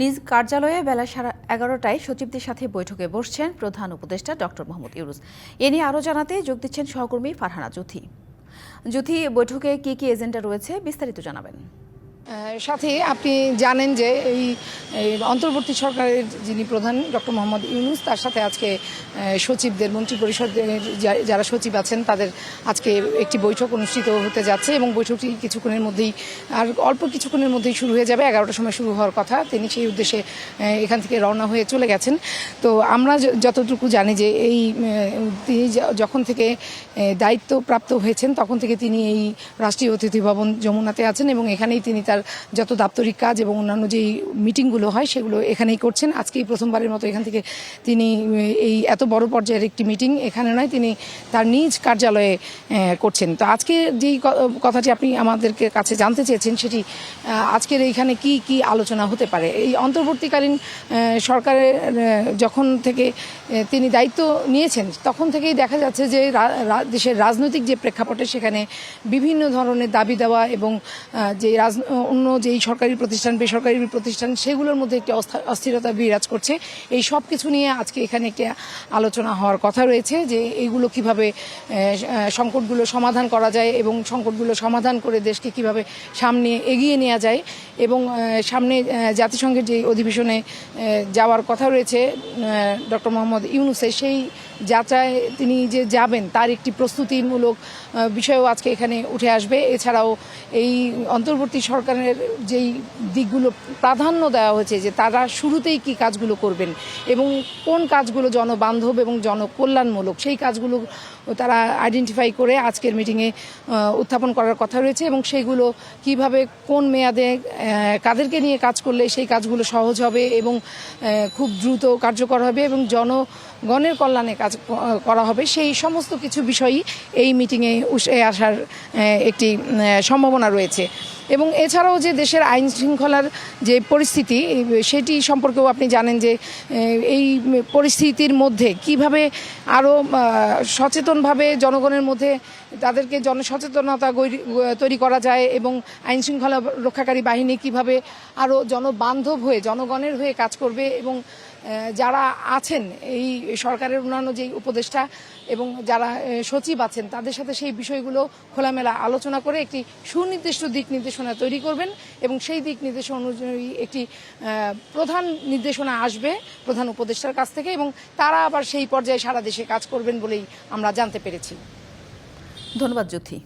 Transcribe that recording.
নিজ কার্যালয়ে বেলা সাড়ে এগারোটায় সচিবদের সাথে বৈঠকে বসছেন প্রধান উপদেষ্টা ডক্টর মোহাম্মদ ইউরুস এ নিয়ে আরও জানাতে যোগ দিচ্ছেন সহকর্মী ফারহানা জুথি জুথি বৈঠকে কি কি এজেন্ডা রয়েছে বিস্তারিত জানাবেন। সাথে আপনি জানেন যে এই অন্তর্বর্তী সরকারের যিনি প্রধান ডক্টর মোহাম্মদ ইউনুস, তার সাথে আজকে সচিবদের, মন্ত্রী পরিষদের যারা সচিব আছেন, তাদের আজকে একটি বৈঠক অনুষ্ঠিত হতে যাচ্ছে এবং বৈঠকটি কিছুক্ষণের মধ্যেই, আর অল্প কিছুক্ষণের মধ্যেই শুরু হয়ে যাবে, এগারোটার সময় শুরু হওয়ার কথা। তিনি সেই উদ্দেশ্যে এখান থেকে রওনা হয়ে চলে গেছেন। তো আমরা যতটুকু জানি যে এই তিনি যখন থেকে দায়িত্বপ্রাপ্ত হয়েছেন, তখন থেকে তিনি এই রাষ্ট্রীয় অতিথি ভবন যমুনাতে আছেন এবং এখানেই তিনি তার যত দাপ্তরিক কাজ এবং অন্যান্য যেই মিটিংগুলো হয় সেগুলো এখানেই করছেন। আজকেই প্রথমবারের মতো এখান থেকে তিনি এই এত বড় পর্যায়ের একটি মিটিং এখানে নয়, তিনি তার নিজ কার্যালয়ে করছেন। তো আজকে যেই কথাটি আপনি আমাদেরকে কাছে জানতে চেয়েছেন সেটি আজকের এইখানে কি কি আলোচনা হতে পারে? এই অন্তর্বর্তীকালীন সরকারের যখন থেকে তিনি দায়িত্ব নিয়েছেন, তখন থেকেই দেখা যাচ্ছে যে দেশের রাজনৈতিক যে প্রেক্ষাপটে সেখানে বিভিন্ন ধরনের দাবি দেওয়া এবং যে রাজ অন্য যেই সরকারি প্রতিষ্ঠান, বেসরকারি প্রতিষ্ঠান, সেগুলোর মধ্যে একটি অস্থিরতা বিরাজ করছে। এই সব কিছু নিয়ে আজকে এখানে একটি আলোচনা হওয়ার কথা রয়েছে যে এইগুলো কীভাবে সংকটগুলো সমাধান করা যায় এবং সংকটগুলো সমাধান করে দেশকে কীভাবে সামনে এগিয়ে নেওয়া যায়। এবং সামনে জাতিসংঘের যে অধিবেশনে যাওয়ার কথা রয়েছে ডক্টর মোহাম্মদ ইউনুসের সেই যাত্রায় তিনি যে যাবেন, তার একটি প্রস্তুতিমূলক বিষয়ও আজকে এখানে উঠে আসবে। এছাড়াও এই অন্তর্বর্তী সরকারের যেই দিকগুলো প্রাধান্য দেওয়া হয়েছে যে তারা শুরুতেই কি কাজগুলো করবেন এবং কোন কাজগুলো জনবান্ধব এবং জনকল্যাণমূলক, সেই কাজগুলো তারা আইডেন্টিফাই করে আজকের মিটিংয়ে উত্থাপন করার কথা রয়েছে এবং সেগুলো কীভাবে, কোন মেয়াদে কাদেরকে নিয়ে কাজ করলে সেই কাজগুলো সহজ হবে এবং খুব দ্রুত কার্যকর হবে এবং জনগণের কল্যাণে কাজ করা হবে। সেই সমস্ত কিছু বিষয়ই এই মিটিংয়ে আসার একটি সম্ভাবনা রয়েছে। এবং এছাড়াও যে দেশের আইন শৃঙ্খলার যে পরিস্থিতি, সেটি সম্পর্কেও আপনি জানেন যে এই পরিস্থিতির মধ্যে কীভাবে আরও সচেতনভাবে জনগণের মধ্যে তাদেরকে জনসচেতনতা তৈরি করা যায় এবং আইন শৃঙ্খলা রক্ষাকারী বাহিনী কীভাবে আরও জনবান্ধব হয়ে, জনগণের হয়ে কাজ করবে এবং যারা আছেন এই সরকারের অন্যান্য যেই উপদেষ্টা এবং যারা সচিব আছেন, তাদের সাথে সেই বিষয়গুলো খোলামেলা আলোচনা করে একটি সুনির্দিষ্ট দিক নির্দেশনা তৈরি করবেন এবং সেই দিক নির্দেশনা অনুযায়ী একটি প্রধান নির্দেশনা আসবে প্রধান উপদেষ্টার কাছ থেকে এবং তারা আবার সেই পর্যায়ে সারা দেশে কাজ করবেন বলেই আমরা জানতে পেরেছি। ধন্যবাদ জুথি